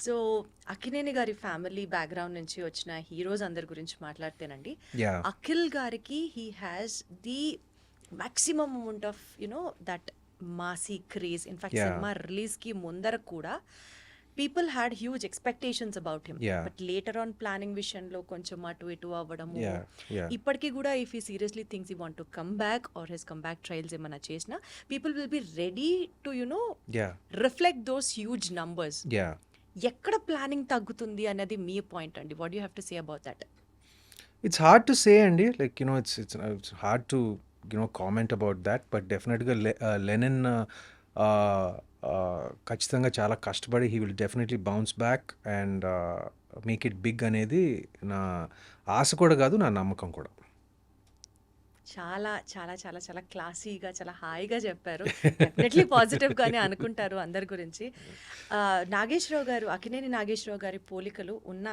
So Akkineni గారి family background నుంచి వచ్చిన హీరోస్ అందరి గురించి మాట్లాడితేనండి అఖిల్ గారికి he has the maximum amount of you know that massy craze in fact. Cinema రిలీజ్కి ముందర కూడా people had huge expectations about him. But later on planning విషయంలో కొంచెం అటు ఇటు అవ్వడము. యా ఇప్పటికీ కూడా if he seriously things he want to come back or his come back trials ఏమైనా చేసినా people will be ready to you know yeah reflect those huge numbers ఎక్కడ ప్లానింగ్ తగ్గుతుంది అనేది మీ పాయింట్ అండి. What you have to say about that it's hard to say అండి. Like you know it's it's it's hard to you know comment about that but డెఫినెట్గా Lenin ఖచ్చితంగా చాలా కష్టపడి he will definitely bounce back and make it big అనేది నా ఆశ కూడా కాదు నా నమ్మకం కూడా. చాలా చాలా చాలా చాలా క్లాసీగా చాలా హాయిగా చెప్పారు. డెఫినెట్లీ పాజిటివ్ గానే అనుకుంటారు అందరి గురించి. నాగేశ్వరరావు గారు అకినేని నాగేశ్వరరావు గారి పోలికలు ఉన్న